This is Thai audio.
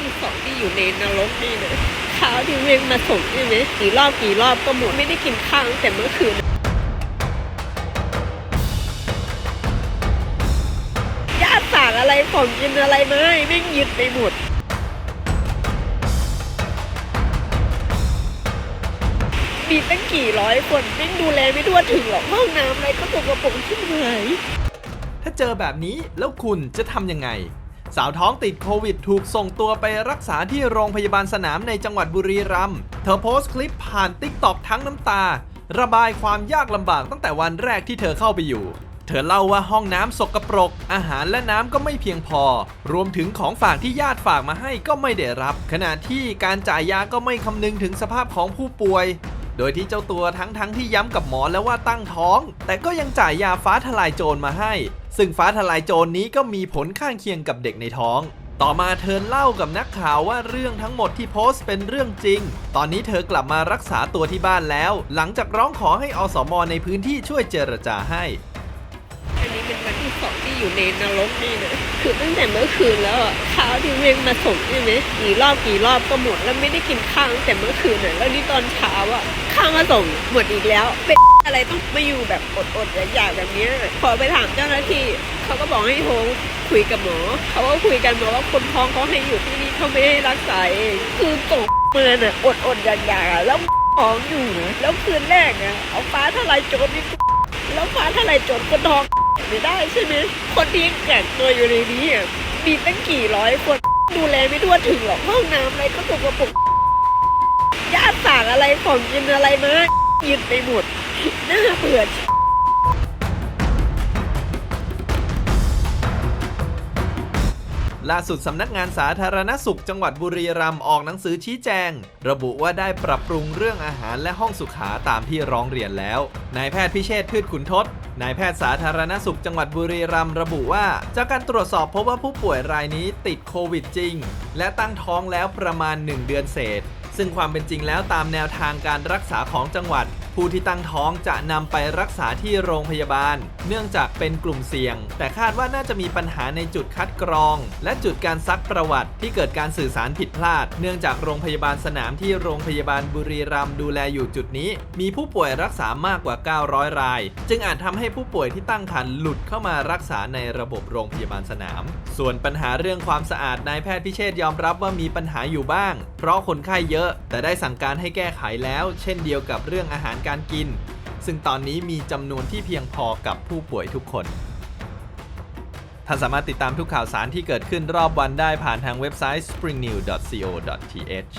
ที่สองที่อยู่ในนรกนี่เนะเช้าที่เวงมาส่งใช่ไหมกี่รอบกี่รอบก็หมดไม่ได้กินข้าวตั้งแต่เมื่อคืนญาติฝากอะไรของกินอะไรมาให้แม่ยึดไปหมดมีตั้งกี่ร้อยคนแม่ดูแลไม่ทั่วถึงหรอกห้องน้ำอะไรก็ตกกระปรกที่ไหนถ้าเจอแบบนี้แล้วคุณจะทำยังไง สาวท้องติดโควิดถูกส่งตัวไปรักษาที่โรงพยาบาลสนามในจังหวัดบุรีรัมย์ เธอโพสต์คลิปผ่านติ๊กต็อกทั้งน้ำตา ระบายความยากลำบากตั้งแต่วันแรกที่เธอเข้าไปอยู่ เธอเล่าว่าห้องน้ำสกปรก อาหารและน้ำก็ไม่เพียงพอ รวมถึงของฝากที่ญาติฝากมาให้ก็ไม่ได้รับ ขณะที่การจ่ายยาก็ไม่คำนึงถึงสภาพของผู้ป่วย โดยที่เจ้าตัวทั้งทั้งที่ย้ำกับหมอแล้วว่าตั้งท้อง แต่ก็ยังจ่ายยาฟ้าทลายโจรมาให้ ซึ่งฟ้าทลายโจรนี้ก็มีผลข้างเคียงกับเด็กในท้อง ต่อมาเธอเล่ากับนักข่าวว่าเรื่องทั้งหมดที่โพสต์เป็นเรื่องจริง ตอนนี้เธอกลับมารักษาตัวที่บ้านแล้ว หลังจากร้องขอให้อสมในพื้นที่ช่วยเจรจาให้ นี้เป็นวันที่สองที่อยู่ในนรกนี่นะคือตั้งแต่เมื่อคืนแล้วอะเช้าที่เวงมาส่งใช่ไหมกี่รอบกี่รอบก็หมดแล้วไม่ได้กินข้าวตั้งแต่เมื่อคืนน่ะแล้วนี่ตอนเช้าอะข้าวมาส่งหมดอีกแล้วเป็นอะไรต้องมาอยู่แบบอดๆอยากๆแบบนี้พอไปถามเจ้าหน้าที่เขาก็บอกให้โทรคุยกับหมอเขาก็คุยกันมาว่าคนท้องเขาให้อยู่ที่นี่เขาไม่ให้รักษาเองคือตกเมือนอะอดๆอยากๆอะแล้วท้องอยู่ แล้วคืนแรกอะเอาฟ้าทลายโจรนี่แล้วฟ้าทลายโจรคนท้อง ไม่ได้ใช่ไหมคนที่แก่ตัวอยู่ในนี้มีตั้งกี่ร้อยคนดูแลไม่ทั่วถึงหรอกห้องน้ำอะไรก็ตกกระปรกญาติฝากอะไรของกินอะไรมาหยึดไปหมดน่าเบื่อ ล่าสุดสำนักงานสาธารณสุขจังหวัดบุรีรัมย์ออกหนังสือชี้แจง ระบุว่าได้ปรับปรุงเรื่องอาหารและห้องสุขาตามที่ร้องเรียนแล้ว นายแพทย์พิเชษพืชขุนทศนายแพทย์สาธารณสุขจังหวัดบุรีรัมย์ระบุว่า จากการตรวจสอบพบว่าผู้ป่วยรายนี้ติดโควิดจริง และตั้งท้องแล้วประมาณ 1 เดือนเศษ ซึ่งความเป็นจริงแล้วตามแนวทางการรักษาของจังหวัด ผู้ที่ตั้งท้องจะนำไปรักษาที่โรงพยาบาล เนื่องจากเป็นกลุ่มเสี่ยง แต่คาดว่าน่าจะมีปัญหาในจุดคัดกรอง และจุดการซักประวัติที่เกิดการสื่อสารผิดพลาด เนื่องจากโรงพยาบาลสนามที่โรงพยาบาลบุรีรัมย์ดูแลอยู่จุดนี้ มีผู้ป่วยรักษามากกว่า 900 ราย จึงอาจทำให้ผู้ป่วยที่ตั้งครรภ์หลุดเข้ามารักษาในระบบโรงพยาบาลสนาม ส่วนปัญหาเรื่องความสะอาดนายแพทย์พิเชษยอมรับว่ามีปัญหาอยู่บ้าง เพราะคนไข้เยอะ แต่ได้สั่งการให้แก้ไขแล้ว เช่นเดียวกับเรื่องอาหารการกิน ซึ่งตอนนี้มีจำนวนที่เพียงพอกับผู้ป่วยทุกคน ท่านสามารถติดตามทุกข่าวสารที่เกิดขึ้นรอบวันได้ผ่านทางเว็บไซต์ springnew.co.th